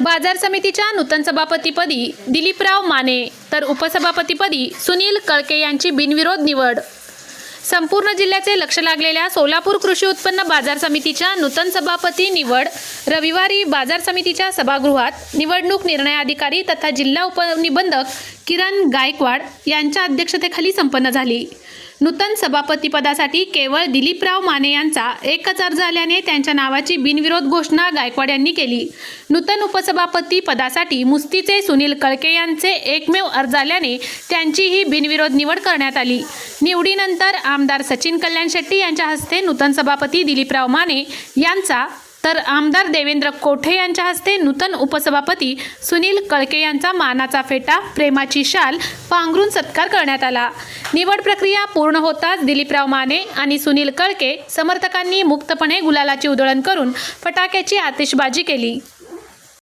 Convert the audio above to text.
बाजार समितीच्या नूतन सभापतीपदी दिलीपराव माने तर उपसभापतीपदी सुनील कळके यांची बिनविरोध निवड. संपूर्ण जिल्ह्याचे लक्ष लागलेल्या सोलापूर कृषी उत्पन्न बाजार समितीच्या नूतन सभापती निवड. रविवारी बाजार समितीच्या सभागृहात निवडणूक निर्णय अधिकारी तथा जिल्हा उपनिबंधक किरण गायकवाड यांच्या अध्यक्षतेखाली संपन्न झाली. नूतन सभापतीपदासाठी केवळ दिलीपराव माने यांचा एकच अर्ज आल्याने त्यांच्या नावाची बिनविरोध घोषणा गायकवाड यांनी केली. नूतन उपसभापती पदासाठी मुस्तीचे सुनील कळके यांचे एकमेव अर्ज आल्याने त्यांचीही बिनविरोध निवड करण्यात आली. निवडीनंतर आमदार सचिन कल्याण शेट्टी यांच्या हस्ते नूतन सभापती दिलीपराव माने यांचा तर आमदार देवेंद्र कोठे यांच्या हस्ते नूतन उपसभापती सुनील कळके यांचा मानाचा फेटा प्रेमाची शाल पांघरून सत्कार करण्यात आला. निवड प्रक्रिया पूर्ण होताच दिलीपराव माने आणि सुनील कळके समर्थकांनी मुक्तपणे गुलालाची उधळण करून फटाक्याची आतिषबाजी केली.